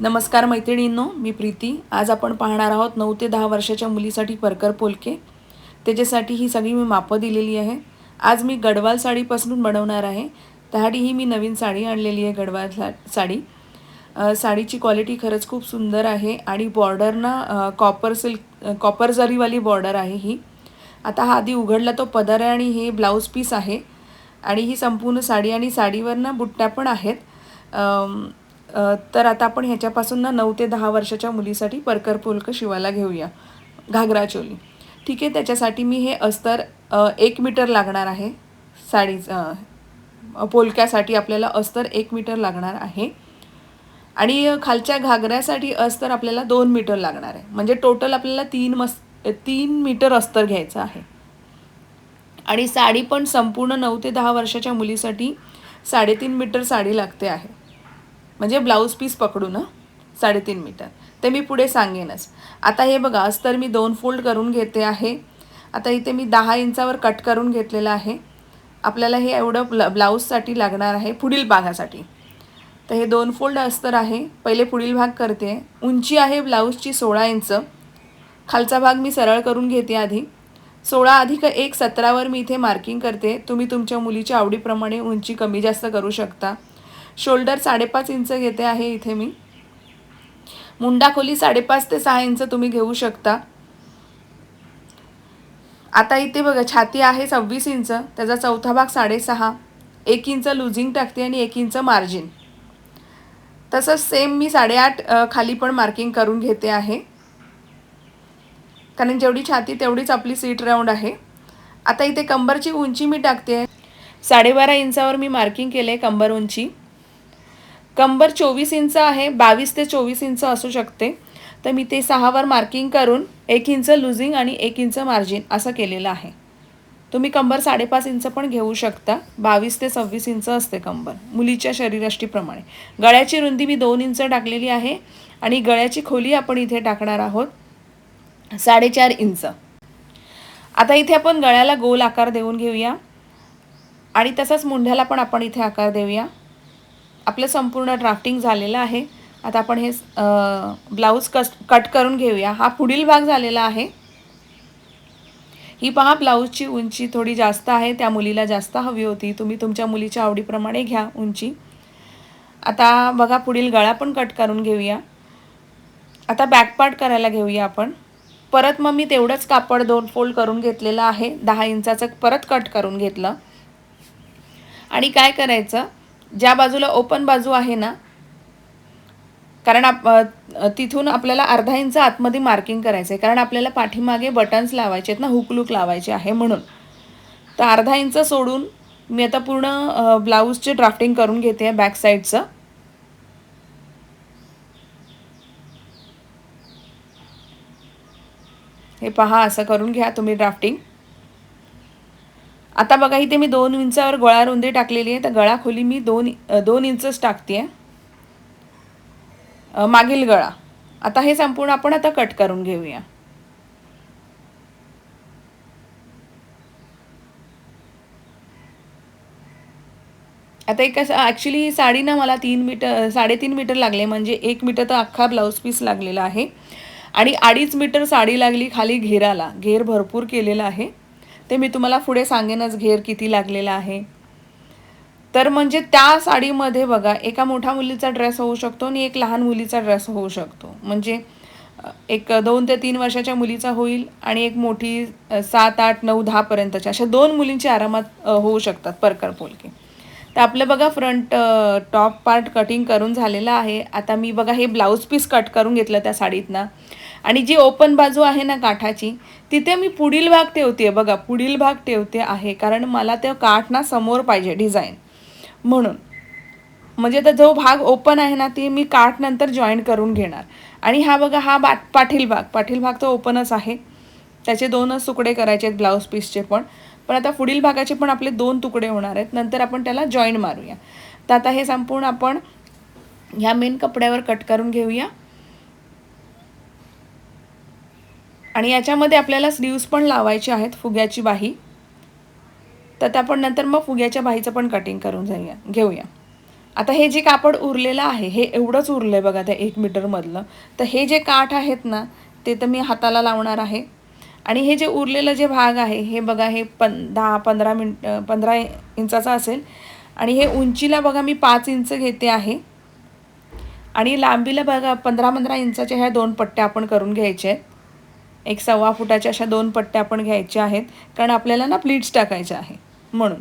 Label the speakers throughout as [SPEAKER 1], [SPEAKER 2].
[SPEAKER 1] नमस्कार मैत्रिणींनो मी प्रीती. आज आपण पाहणार आहोत नऊ ते दहा वर्षाच्या मुलीसाठी परकर पोलके. त्याच्यासाठी ही सगळी मी मापं दिलेली आहे. आज मी गडवाल साडीपासून बनवणार आहे. त्यासाठी ही मी नवीन साडी आणलेली आहे गडवाल सा साडी. साडीची क्वालिटी खरंच खूप सुंदर आहे आणि बॉर्डर ना कॉपर सिल्क कॉपर जरीवाली बॉर्डर आहे ही. आता हा आधी उघडला तो पदर आहे आणि हे ब्लाऊज पीस आहे. आणि ही संपूर्ण साडी आणि साडीवर ना बुट्ट्या पण आहेत. तर आता आपण ह्याच्यापासून ना नऊ ते दहा वर्षाच्या मुलीसाठी परकर पोलकं शिवायला घेऊया. घागरा चोली. ठीक आहे त्याच्यासाठी मी हे अस्तर एक मीटर लागणार आहे. साडीचं पोलक्यासाठी आपल्याला अस्तर एक मीटर लागणार आहे. आणि खालच्या घागऱ्यासाठी अस्तर आपल्याला दोन मीटर लागणार आहे. म्हणजे टोटल आपल्याला तीन मस तीन मीटर अस्तर घ्यायचं आहे. आणि साडी पण संपूर्ण नऊ ते दहा वर्षाच्या मुलीसाठी साडेतीन मीटर साडी लागते आहे. म्हणजे ब्लाऊज पीस पकडू ना साडेतीन मीटर. ते मी पुढे सांगेनच. आता हे बघा अस्तर मी दोन फोल्ड करून घेते आहे. आता इथे मी दहा इंचावर कट करून घेतलेलं आहे. आपल्याला हे एवढं ब्ला ब्लाऊजसाठी लागणार आहे पुढील भागासाठी. तर हे दोन फोल्ड अस्तर आहे. पहिले पुढील भाग करते. उंची आहे ब्लाऊजची सोळा इंच. खालचा भाग मी सरळ करून घेते आधी. सोळा अधिक एक सतरावर मी इथे मार्किंग करते. तुम्ही तुमच्या मुलीच्या आवडीप्रमाणे उंची कमी जास्त करू शकता. शोल्डर साडेपाच इंच घेते आहे इथे मी. मुंडा खोली साडेपाच ते सहा इंच तुम्ही घेऊ शकता. आता इथे बघा छाती आहे सव्वीस इंच त्याचा चौथा भाग साडेसहा. एक इंच लुझिंग टाकते आणि एक इंच मार्जिन. तसंच सेम मी साडेआठ खाली पण मार्किंग करून घेते आहे. कारण जेवढी छाती तेवढीच आपली सीट राऊंड आहे. आता इथे कंबरची उंची मी टाकते आहे. साडेबारा इंचावर मी मार्किंग केले कंबर उंची. कंबर चोवीस इंच आहे बावीस ते चोवीस इंच असू शकते. तर मी ते सहावर मार्किंग करून एक इंच लुझिंग आणि एक इंच मार्जिन असं केलेलं आहे. तुम्ही कंबर साडेपाच इंच पण घेऊ शकता बावीस ते सव्वीस इंच असते कंबर मुलीच्या शरीराष्टीप्रमाणे गळ्याची रुंदी मी दोन इंच टाकलेली आहे आणि गळ्याची खोली आपण इथे टाकणार आहोत साडेचार इंच. आता इथे आपण गळ्याला गोल आकार देऊन घेऊया आणि तसंच मुंढ्याला पण आपण इथे आकार देऊया. आपलं संपूर्ण ड्राफ्टिंग झालेलं आहे. आता आपण हे ब्लाऊज कस कट करून घेऊया. हा पुढील भाग झालेला आहे. ही पहा ब्लाऊजची उंची थोडी जास्त आहे. त्या मुलीला जास्त हवी होती. तुम्ही तुमच्या मुलीच्या आवडीप्रमाणे घ्या उंची. आता बघा पुढील गळा पण कट करून घेऊया. आता बॅक पार्ट करायला घेऊया आपण. परत मग मी तेवढंच कापड दोन फोल्ड करून घेतलेलं आहे. दहा इंचाचं परत कट करून घेतलं. आणि काय करायचं? ज्या बाजूला ओपन बाजू आहे ना कारण आप तिथून आपल्याला अर्धा इंच आतमध्ये मार्किंग करायचं आहे कारण आपल्याला पाठीमागे बटन्स लावायचे आहेत ना हुकलूक लावायचे आहे म्हणून. तर अर्धा इंच सोडून मी आता पूर्ण ब्लाऊजचे ड्राफ्टिंग करून घेते बॅक साईडचं हे पहा असं करून घ्या तुम्ही ड्राफ्टिंग आता बघा इथे मी दोन इंचावर गळा रुंदी टाकलेली आहे. तर गळा खोली मी दोन दोन इंचच टाकते मागील गळा. आता हे संपूर्ण आपण आता कट करून घेऊया. आता एक असं ॲक्च्युली ही साडी ना मला तीन मीटर साडेतीन मीटर लागले. म्हणजे एक मीटर तर अख्खा ब्लाऊज पीस लागलेला आहे. आणि अडीच मीटर साडी लागली खाली घेराला. घेर भरपूर केलेला आहे. ते मी तुम्हाला पुढे सांगेनच घेर किती लागलेला आहे. तर म्हणजे त्या साडीमध्ये बघा एका मोठ्या मुलीचा ड्रेस होऊ शकतो आणि एक लहान मुलीचा ड्रेस होऊ शकतो. म्हणजे एक दोन ते तीन वर्षाच्या मुलीचा होईल आणि एक मोठी सात आठ नऊ दहापर्यंतच्या अशा दोन मुलींची आरामात होऊ शकतात परकर पोलके. तर आपलं बघा फ्रंट टॉप पार्ट कटिंग करून झालेलं आहे. आता मी बघा हे ब्लाऊज पीस कट करून घेतलं त्या साडीतनं. आणि जी ओपन बाजू आहे ना काठाची तिथे मी पुढील भाग ठेवते बघा पुढील भाग ठेवते आहे कारण मला ते काठ ना समोर पाहिजे डिझाईन. म्हणून म्हणजे तर जो भाग ओपन आहे ना ते मी काठ नंतर जॉईन करून घेणार. आणि हा बघा हा बा पाठील भाग. पाठील भाग तर ओपनच आहे. त्याचे दोनच तुकडे करायचे आहेत ब्लाऊज पीसचे पण. पण आता पुढील भागाचे पण आपले दोन तुकडे होणार आहेत. नंतर आपण त्याला जॉईन मारूया. तर आता हे संपूर्ण आपण ह्या मेन कपड्यावर कट करून घेऊया. आणि याच्यामध्ये आपल्याला स्लीव्स पण लावायचे आहेत फुग्याची बाही. तर त्या पण नंतर मग फुग्याच्या बाहीचं पण कटिंग करून जाऊया घेऊया. आता हे जे कापड उरलेलं आहे हे एवढंच उरलं आहे बघा त्या एक मीटरमधलं तर हे जे काठ आहेत ना ते तर मी हाताला लावणार आहे. आणि हे जे उरलेलं जे भाग आहे हे बघा हे पन दहा पंधरा मिनट पंधरा इंचाचा असेल. आणि हे उंचीला बघा मी पाच इंच घेते आहे. आणि लांबीला बघा पंधरा पंधरा इंचाच्या ह्या दोन पट्ट्या आपण करून घ्यायच्या आहेत. एक सव्वा फुटाच्या अशा दोन पट्ट्या आपण घ्यायच्या आहेत कारण आपल्याला ना प्लीट्स टाकायच्या आहे म्हणून.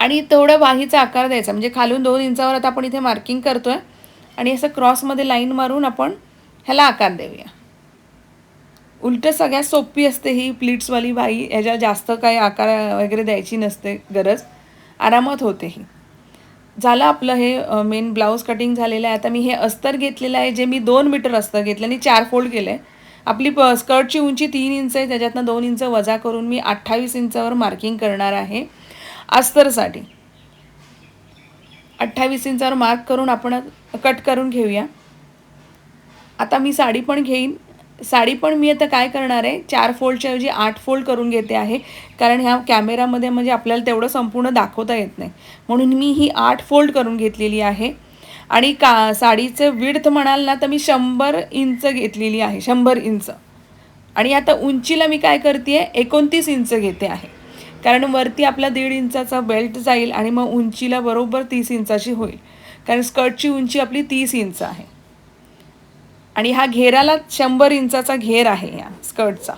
[SPEAKER 1] आणि तेवढं वाहीचा आकार द्यायचा म्हणजे खालून दोन इंचावर आता आपण इथे मार्किंग करतो आहे आणि असं क्रॉसमध्ये लाईन मारून आपण ह्याला आकार देऊया. उलटं सगळ्यात सोपी असते ही प्लीट्सवाली बाई ह्याच्या जास्त काही आकार वगैरे द्यायची नसते गरज. आरामात होते ही. झालं आपलं हे मेन ब्लाऊज कटिंग झालेलं आहे. आता मी हे अस्तर घेतलेलं आहे जे मी दोन मीटर अस्तर घेतलं आणि चार फोल्ड केलं आहे आपली प स्कर्टची उंची तीन इंच आहे त्याच्यातनं दोन इंच वजा करून मी अठ्ठावीस इंचावर मार्किंग करणार आहे. अस्तरसाठी. अठ्ठावीस इंचावर मार्क करून आपण कट करून घेऊया. आता मी साडी पण घेईन. साडी पण मी आता काय करणार आहे चार फोल्डच्या ऐवजी आठ फोल्ड करून घेते आहे. कारण ह्या कॅमेरामध्ये म्हणजे आपल्याला तेवढं संपूर्ण दाखवता येत नाही. म्हणून मी ही आठ फोल्ड करून घेतलेली आहे. आणि का साडीचं विड्थ म्हणाल ना तर मी शंभर इंच घेतलेली आहे शंभर इंच. आणि आता उंचीला मी काय करते आहे एकोणतीस इंच घेते आहे. कारण वरती आपला दीड इंचाचा बेल्ट जाईल आणि मग उंचीला बरोबर तीस इंचाची होईल. कारण स्कर्टची उंची आपली तीस इंच आहे. आणि हा घेराला शंभर इंचाचा घेर आहे या स्कर्टचा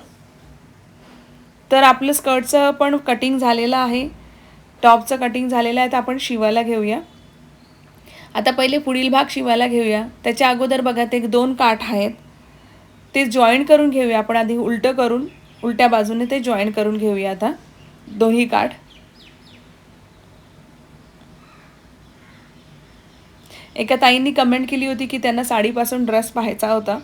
[SPEAKER 1] तर आपलं स्कर्टचं पण कटिंग झालेलं आहे. टॉपचं कटिंग झालेलं आहे तर आपण शिवायला घेऊया. आता पहिले पुढील भाग शिवायला घेऊया. त्याच्या अगोदर बघा ते दोन काठ आहेत. ते जॉईन करून घेऊया. आपण आधी उलटं करून उलट्या बाजूने ते जॉईन करून घेऊया आता. दोन्ही काठ. एका ताईंनी कमेंट केली होती की त्यांना साडीपासून ड्रेस पाहायचा होता.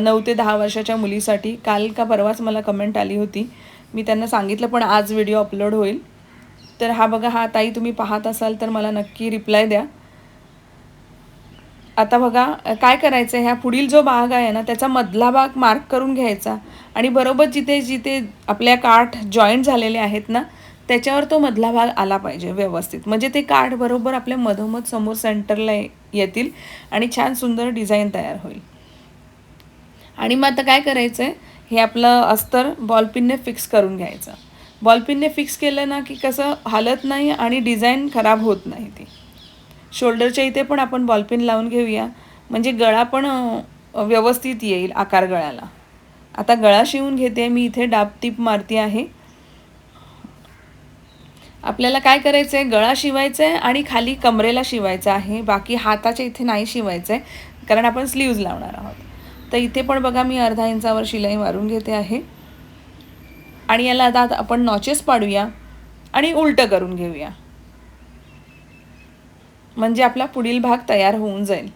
[SPEAKER 1] नऊ ते दहा वर्षाच्या मुलीसाठी. काल का परवाच मला कमेंट आली होती. मी त्यांना सांगितलं पण आज व्हिडिओ अपलोड होईल. तर हा बघा हा ताई तुम्ही पाहत असाल तर मला नक्की रिप्लाय द्या. आता बघा काय करायचं ह्या पुढील जो भाग आहे ना त्याचा मधला भाग मार्क करून घ्यायचा. आणि बरोबर जिथे जिथे आपल्या काठ जॉईंट झालेले आहेत ना त्याच्यावर तो मधला भाग आला पाहिजे व्यवस्थित. म्हणजे ते काठ बरोबर आपल्या मधोमध समोर सेंटरला येतील आणि छान सुंदर डिझाईन तयार होईल. आणि मग आता काय करायचं आहे हे आपलं अस्तर बॉलपिनने फिक्स करून घ्यायचं. बॉलपिनने फिक्स केलं ना की कसं हालत नाही आणि डिझाईन खराब होत नाही ती. शोल्डरच्या इथे पण आपण बॉलपिन लावून घेऊया. म्हणजे गळा पण व्यवस्थित येईल आकार गळ्याला आता गळा शिवून घेते. मी इथे डाब टीप मारती आहे. आपल्याला काय करायचं आहे गळा शिवायचा आहे आणि खाली कमरेला शिवायचं आहे. बाकी हाताच्या इथे नाही शिवायचं आहे कारण आपण स्लीव्ज लावणार आहोत. तर इथे पण बघा मी अर्धा इंचावर शिलाई मारून घेते आहे. आणि याला आता आपण नॉचेस पाडूया आणि उलटं करून घेऊया. म्हणजे आपला पुढील भाग तयार होऊन जाईल.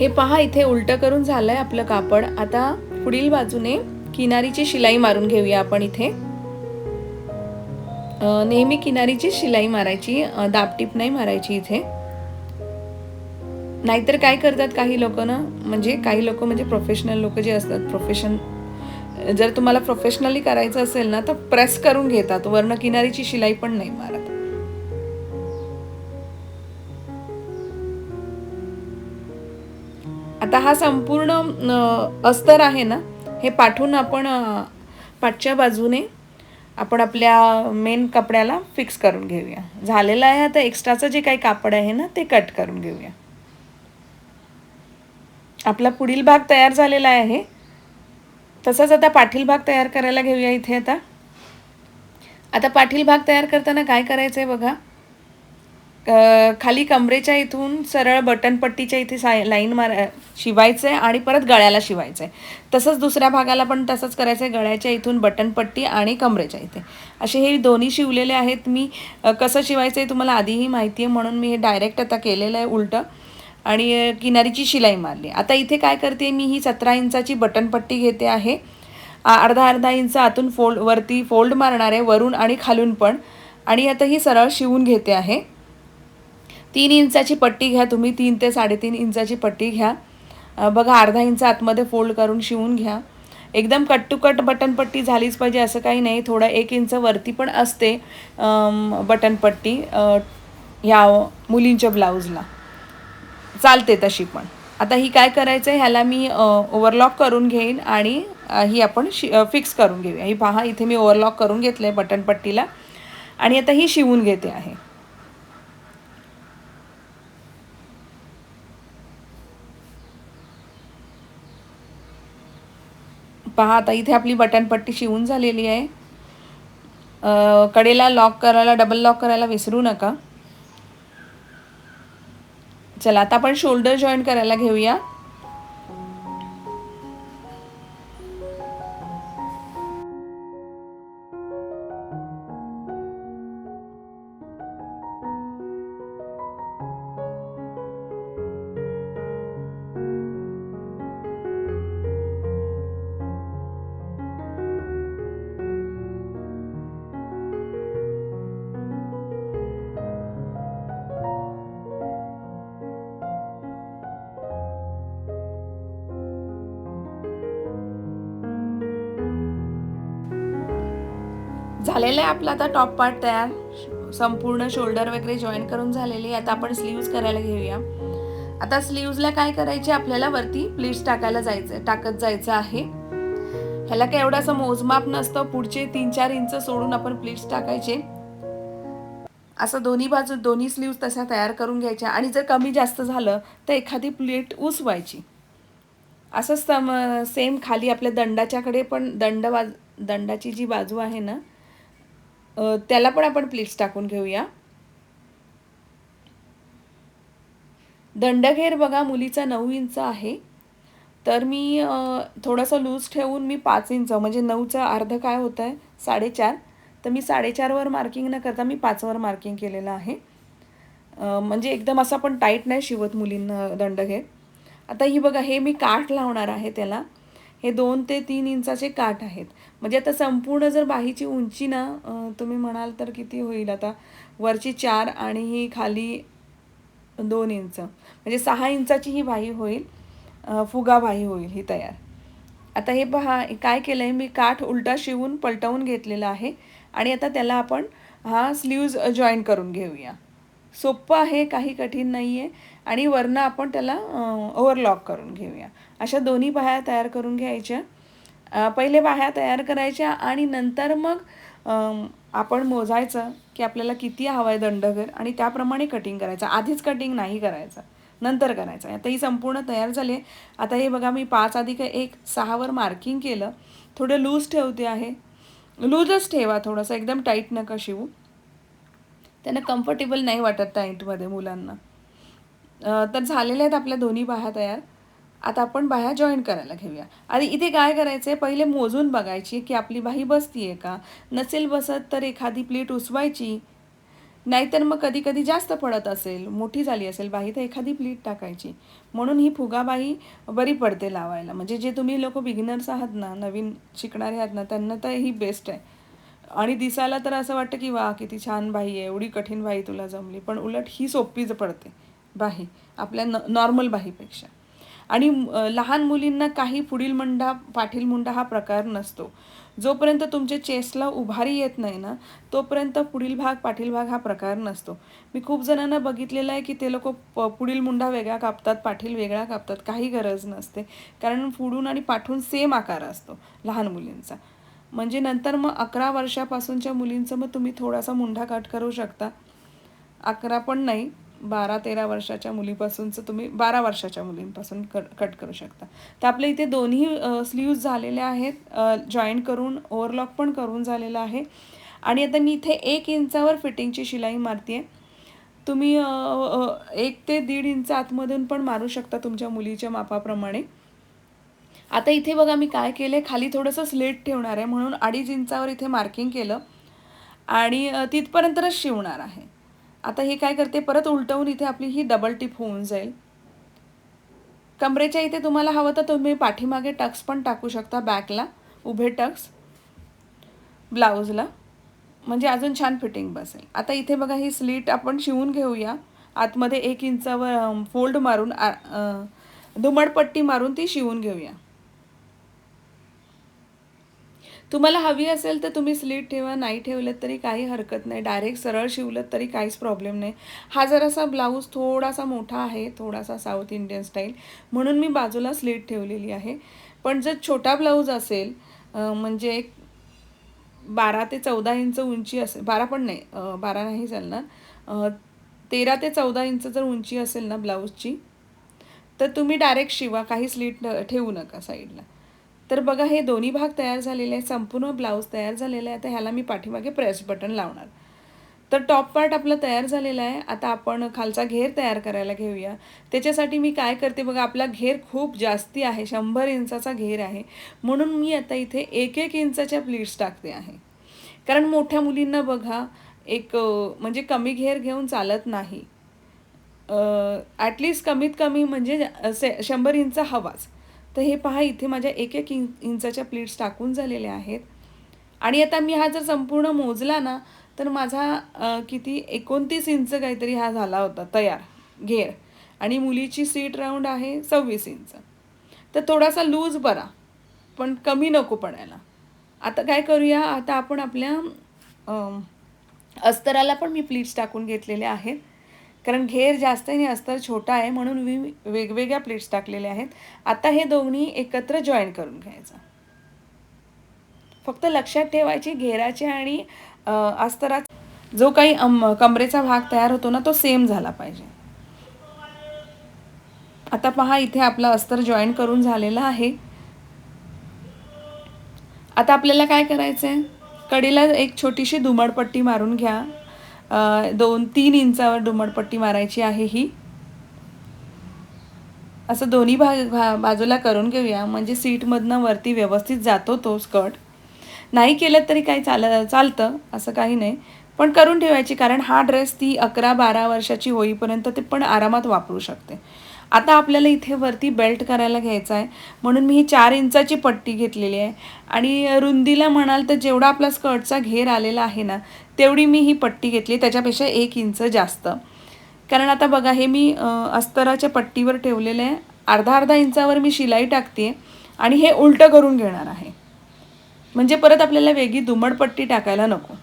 [SPEAKER 1] हे पहा इथे उलटं करून झालंय आपलं कापड. आता पुढील बाजूने किनारीची शिलाई मारून घेऊया आपण इथे. नेहमी किनारीची शिलाई मारायची दाबटीप नाही मारायची इथे. नाहीतर काय करतात काही लोक ना म्हणजे काही लोक म्हणजे प्रोफेशनल लोक जे असतात प्रोफेशन जर तुम्हाला प्रोफेशनली करायचं असेल ना तर प्रेस करून घेतात. वर्ण किनारीची शिलाई पण नाही मारत. आता हा संपूर्ण अस्तर आहे ना हे पाठवून आपण पाठच्या बाजूने आपण आपल्या मेन कपड्याला फिक्स करून घेऊया. झालेलं आहे आता एक्स्ट्राचं जे काही कापड आहे ना ते कट करून घेऊया. आपला पुढील भाग तयार झालेला आहे. तसंच आता पाठील भाग तयार करायला घेऊया इथे आता. आता पाठील भाग तयार करताना काय करायचं आहे बघा? खाली कमरेच्या इथून सरळ बटनपट्टीच्या इथे साय लाईन मार शिवायचं आहे आणि परत गळ्याला शिवायचं आहे तसंच दुसऱ्या भागाला पण तसंच करायचं आहे गळ्याच्या इथून बटनपट्टी आणि कमरेच्या इथे. असे हे दोन्ही शिवलेले आहेत. मी कसं शिवायचं आहे तुम्हाला आधीही माहिती आहे म्हणून मी हे डायरेक्ट आता केलेलं आहे उलटं. आणि किनारीची शिलाई मारली. आता इथे काय करते मी ही सतरा इंचाची बटनपट्टी घेते आहे. अर्धा अर्धा इंच आतून फोल्ड वरती फोल्ड मारणार आहे वरून आणि खालून पण. आणि आता ही सरळ शिवून घेते आहे. तीन इंचाची पट्टी घ्या तुम्ही तीन ते साडेतीन इंचाची पट्टी घ्या. बघा अर्धा इंच आतमध्ये फोल्ड करून शिवून घ्या. एकदम कट टू कट बटनपट्टी झालीच पाहिजे असं काही नाही थोडं एक इंच वरती पण असते बटनपट्टी ह्या मुलींच्या ब्लाऊजला. चालते तशी पण. आता ही काय करायचं आहे ह्याला मी ओव्हरलॉक करून घेईन आणि ही आपण शि फिक्स करून घेऊया. ही पहा इथे मी ओव्हरलॉक करून घेतलं आहे बटनपट्टीला आणि आता ही शिवून घेते आहे. पहा आता इथे आपली बटनपट्टी शिवून झालेली आहे. कडेला लॉक करायला डबल लॉक करायला विसरू नका. चला आता आपण शोल्डर जॉईन करायला घेऊया. झालेलं आहे आपला आता टॉप पार्ट तयार. संपूर्ण शोल्डर वगैरे जॉईन करून झालेली आता आपण स्लीव्ज करायला घेऊया. आता स्लीव्जला काय करायचे? आपल्याला वरती प्लीट्स टाकायला जायचं टाकत जायचं आहे. ह्याला काय एवढं असं मोजमाप नसतं. पुढचे तीन चार इंच सोडून आपण प्लीट्स टाकायचे. असं दोन्ही बाजू दोन्ही स्लीव्ज तशा तयार करून घ्यायच्या. आणि जर कमी जास्त झालं तर एखादी प्लेट उसवायची. असंच सम सेम खाली आपल्या दंडाच्याकडे पण दंड बाज दंडाची जी बाजू आहे ना त्याला पण आपण प्लीट्स टाकून घेऊया. दंडघेर बघा मुलीचा नऊ इंच आहे. तर मी थोडंसं लूज ठेवून मी पाच इंच म्हणजे नऊचं अर्ध काय होतं आहे साडेचार. तर मी साडेचारवर मार्किंग न करता मी पाचवर मार्किंग केलेलं आहे. म्हणजे एकदम असं पण टाईट नाही शिवत मुलींना दंडघेर. आता ही बघा हे मी काठ लावणार आहे त्याला. हे दोन ते तीन इंचाचे काठ आहेत. म्हणजे आता संपूर्ण जर बाहीची उंची ना तुम्ही म्हणाल तर किती होईल आता? वरची चार आणि ही खाली दोन इंच. म्हणजे सहा इंचाची ही बाही होईल फुगा बाही होईल ही तयार. आता हे पहा काय केलं आहे मी काठ उलटा शिवून पलटवून घेतलेला आहे आणि आता त्याला आपण हा स्लीव्ज जॉईन करून घेऊया. सोपं आहे काही कठीण नाही आहे आणि वरनं आपण त्याला ओव्हरलॉक करून घेऊया. अशा दोन्ही बाह्या तयार करून घ्यायच्या. पहिले बाह्या तयार करायच्या आणि नंतर मग आपण मोजायचं की आपल्याला किती हवं आहे दंडघर आणि त्याप्रमाणे कटिंग करायचं. आधीच कटिंग नाही करायचं. नंतर करायचं. आता ही संपूर्ण तयार झाली. आहे आता हे बघा मी पाच अधिक एक सहावर मार्किंग केलं. थोडं लूज ठेवते आहे. लूजच ठेवा थोडंसं. एकदम टाईट नका शिवू. त्यांना कम्फर्टेबल नाही वाटत टाईटमध्ये मुलांना. तर झालेल्या आहेत आपल्या दोन्ही बाह्या तयार. आता आपण बाह्या जॉईन करायला घेऊया. आणि इथे काय करायचं आहे पहिले मोजून बघायची की आपली बाही बसती आहे का? नसेल बसत तर एखादी प्लेट उसवायची. नाहीतर मग कधी कधी जास्त पडत असेल मोठी झाली असेल बाही तर एखादी प्लीट टाकायची. म्हणून ही फुगाबाही बरी पडते लावायला. म्हणजे जे तुम्ही लोक बिगिनर्स आहात ना नवीन शिकणारे आहात ना त्यांना तर ही बेस्ट आहे. आणि दिसायला तर असं वाटतं की वा किती छान बाई आहे एवढी कठीण बाई तुला जमली. पण उलट ही सोपीच पडते. बाही आपल्या न नॉर्मल बाहीपेक्षा. आणि लहान मुलींना काही पुढील मुंडा पाठील मुंडा हा प्रकार नसतो. जोपर्यंत तुमच्या चेस्टला उभारी येत नाही ना तोपर्यंत पुढील भाग पाठील भाग हा प्रकार नसतो. मी खूप जणांना बघितलेलं आहे की ते लोक प पुढील मुंडा वेगळा कापतात पाठील वेगळा कापतात काही गरज नसते. कारण पुढून आणि पाठून सेम आकार असतो लहान मुलींचा. म्हणजे नंतर मग अकरा वर्षापासूनच्या मुलींचं मग तुम्ही थोडासा मुंडा कट करू शकता. अकरा पण नाही बारा तेरा वर्षाच्या मुलीपासूनचं तुम्ही बारा वर्षाच्या मुलींपासून कट कट करू शकता. तर आपल्या इथे दोन्ही स्लीव्ज झालेल्या आहेत. जॉईन करून ओव्हरलॉक पण करून झालेलं आहे. आणि आता मी इथे एक इंचावर फिटिंगची शिलाई मारते तुम्ही एक ते दीड इंच आतमधून पण मारू शकता तुमच्या मुलीच्या मापाप्रमाणे. आता इथे बघा मी काय केलं खाली थोडंसं स्लेट ठेवणार आहे. म्हणून अडीच इंचावर इथे मार्किंग केलं. आणि तिथपर्यंतच शिवणार आहे. आता हे काय करते परत उलटवून इथे आपली ही डबल टिप होऊन जाईल. कमरेच्या इथे तुम्हाला हवं तर तुम्ही पाठीमागे टक्स पण टाकू शकता बॅकला उभे टक्स. ब्लाऊजला. म्हणजे अजून छान फिटिंग बसेल. आता इथे बघा ही स्लीट आपण शिवून घेऊया. आतमध्ये एक इंचावर फोल्ड मारून धुमडपट्टी दुमडपट्टी मारून ती शिवून घेऊया. तुम्हाला हवी असेल तर तुम्ही स्लीट ठेवा नाही ठेवलं तरी काही हरकत नाही. डायरेक्ट सरळ शिवलं तरी काहीच प्रॉब्लेम नाही. हा जरासा ब्लाऊज थोडासा मोठा आहे थोडासा साऊथ इंडियन स्टाईल. म्हणून मी बाजूला स्लीट ठेवलेली आहे. पण जर छोटा ब्लाऊज असेल म्हणजे एक बारा ते चौदा इंच उंची असेल बारा पण नाही बारा नाही चालणार. तेरा ते चौदा इंच जर उंची असेल ना ब्लाऊजची तर तुम्ही डायरेक्ट शिवा काही स्लीट ठेवू नका साईडला. तर बघा हे दोन्ही भाग तयार झालेले आहे संपूर्ण ब्लाऊज तयार झालेला आहे. आता ह्याला मी पाठीमागे प्रेस बटन लावणार. तर टॉप पार्ट आपला तयार झालेला आहे. आता आपण खालचा घेर तयार करायला घेऊया. त्याच्यासाठी मी काय करते बघा आपला घेर खूप जास्ती आहे शंभर इंचाचा घेर आहे. म्हणून मी आता इथे एक एक इंचाच्या प्लीट्स टाकते आहे. कारण मोठ्या मुलींना बघा एक म्हणजे कमी घेर घेऊन चालत नाही. ॲटलिस्ट कमीत कमी म्हणजे से शंभर इंच हवाच. तर हे पहा इथे माझ्या एक एक इंच इंचाच्या प्लेट्स टाकून झालेल्या आहेत. आणि आता मी हा जर संपूर्ण मोजला ना तर माझा किती एकोणतीस इंच काहीतरी हा झाला होता तयार घेर. आणि मुलीची सीट राऊंड आहे सव्वीस इंच. तर थोडासा लूज बरा पण कमी नको पडायला. आता काय करूया आता आपण आपल्या अस्तराला पण मी प्लीट्स टाकून घेतलेले आहेत. कारण घेर जास्त आणि अस्तर छोटा आहे म्हणून मी वेगवेगळ्या प्लेट्स टाकलेल्या आहेत. आता हे दोन्ही एकत्र जॉईन करून घ्यायचं. फक्त लक्षात ठेवायची घेराचे आणि अस्तरात अस्तराचा. जो काही कमरेचा भाग तयार होतो ना तो सेम झाला पाहिजे. आता पहा इथे आपला अस्तर जॉईन करून झालेला आहे. आता आपल्याला काय करायचं आहे कडीला एक छोटीशी दुमडपट्टी मारून घ्या. दोन तीन इंचावर डुमडपट्टी मारायची आहे ही. असं दोन्ही भाग भा बाजूला करून घेऊया. म्हणजे सीटमधनं वरती व्यवस्थित जातो तो स्कर्ट. नाही केलं तरी काही चाल चालतं असं काही नाही. पण करून ठेवायची कारण हा ड्रेस ती अकरा बारा वर्षाची होईपर्यंत ते पण आरामात वापरू शकते. आता आपल्याला इथे वरती बेल्ट करायला घ्यायचा आहे. म्हणून मी ही चार इंचाची पट्टी घेतलेली आहे. आणि रुंदीला म्हणाल तर जेवढा आपला स्कर्टचा घेर आलेला आहे ना तेवढी मी ही पट्टी घेतली. त्याच्यापेक्षा एक इंच जास्त. कारण आता बघा हे मी अस्तराच्या पट्टीवर ठेवलेलं आहे. अर्धा अर्धा इंचावर मी शिलाई टाकते आणि हे उलटं करून घेणार आहे. म्हणजे परत आपल्याला वेगळी दुमडपट्टी टाकायला नको.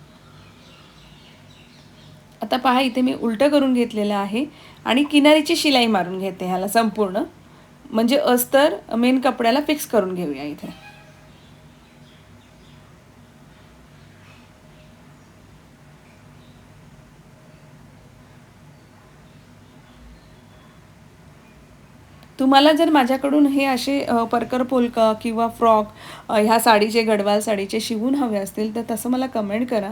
[SPEAKER 1] आता पहा इथे मी उलटं करून घेतलेलं आहे. आणि किनारीची शिलाई मारून घेते ह्याला संपूर्ण. म्हणजे अस्तर मेन कपड्याला फिक्स करून घेऊया इथे. तुम्हाला जर माझ्याकडून हे असे परकर पोलका किंवा फ्रॉक ह्या साडीचे गडवाल साडीचे शिवून हवे असतील तर तसं मला कमेंट करा.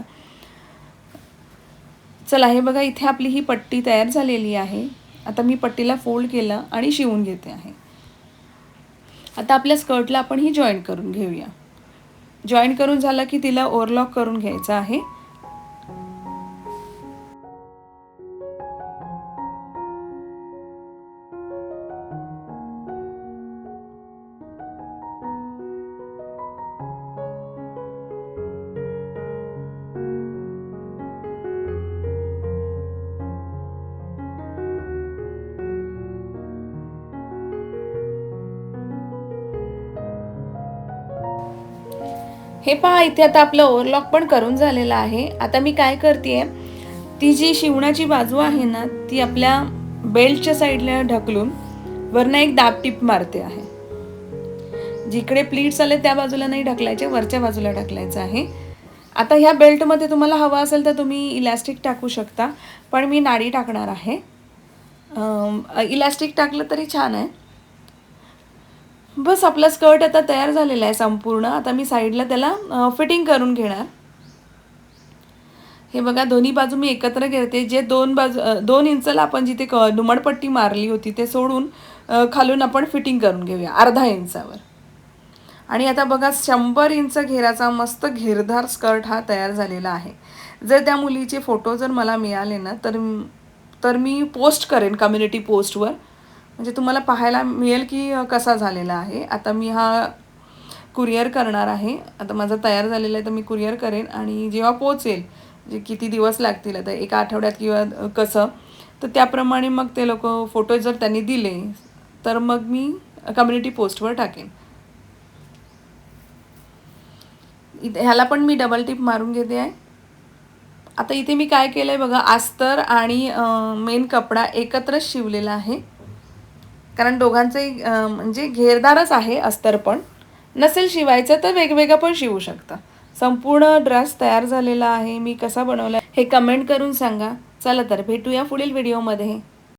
[SPEAKER 1] चला हे बघा इथे आपली ही पट्टी तयार झालेली आहे. आता मी पट्टीला फोल्ड केलं आणि शिवून घेते आहे. आता आपल्या स्कर्टला आपण ही जॉईन करून घेऊया. जॉईन करून झालं की तिला ओव्हरलॉक करून घ्यायचं आहे. हे पहा इथे आता आपलं ओव्हरलॉक पण करून झालेलं आहे. आता मी काय करते ती जी शिवणाची बाजू आहे ना ती आपल्या बेल्टच्या साईडला ढकलून वरनं एक दाब टिप मारते आहे. जिकडे प्लीट्स आले त्या बाजूला नाही ढकलायचे वरच्या बाजूला ढकलायचं आहे. आता ह्या बेल्टमध्ये तुम्हाला हवा असेल तर तुम्ही इलॅस्टिक टाकू शकता पण मी नाडी टाकणार आहे. इलॅस्टिक टाकलं तरी छान आहे. बस आपला स्कर्ट आता तयार झालेला आहे संपूर्ण. आता मी साईडला त्याला फिटिंग करून घेणार. हे बघा दोन्ही बाजू मी एकत्र घेते. जे दोन बाजू दोन इंचला आपण जिथे क दुमडपट्टी मारली होती ते सोडून खालून आपण फिटिंग करून घेऊया अर्धा इंचावर. आणि आता बघा शंभर इंच घेराचा मस्त घेरदार स्कर्ट हा तयार झालेला आहे. जर त्या मुलीचे फोटो जर मला मिळाले ना तर तर मी पोस्ट करेन कम्युनिटी पोस्टवर. म्हणजे तुम्हाला पाहायला मिळेल की कसा झालेला आहे. आता मी हा कुरिअर करणार आहे. आता माझा तयार झालेला आहे तर मी कुरिअर करेन. आणि जेव्हा पोचेल जे किती दिवस लागतील आता एका आठवड्यात किंवा कसं तर त्याप्रमाणे मग ते लोक फोटो जर त्यांनी दिले तर मग मी कम्युनिटी पोस्टवर टाकेन. इथे ह्याला पण मी डबल टिप मारून घेते आहे. आता इथे मी काय केलं आहे बघा अस्तर आणि मेन कपडा एकत्रच शिवलेला आहे. कारण दोघांचे म्हणजे घेरदारच आहे अस्तर पण. नसेल शिवायचं तर वेगवेगळं पण शिवू शकता. संपूर्ण ड्रेस तयार झालेला आहे मी कसा बनवला हे कमेंट करून सांगा. चला तर भेटूया पुढील व्हिडिओमध्ये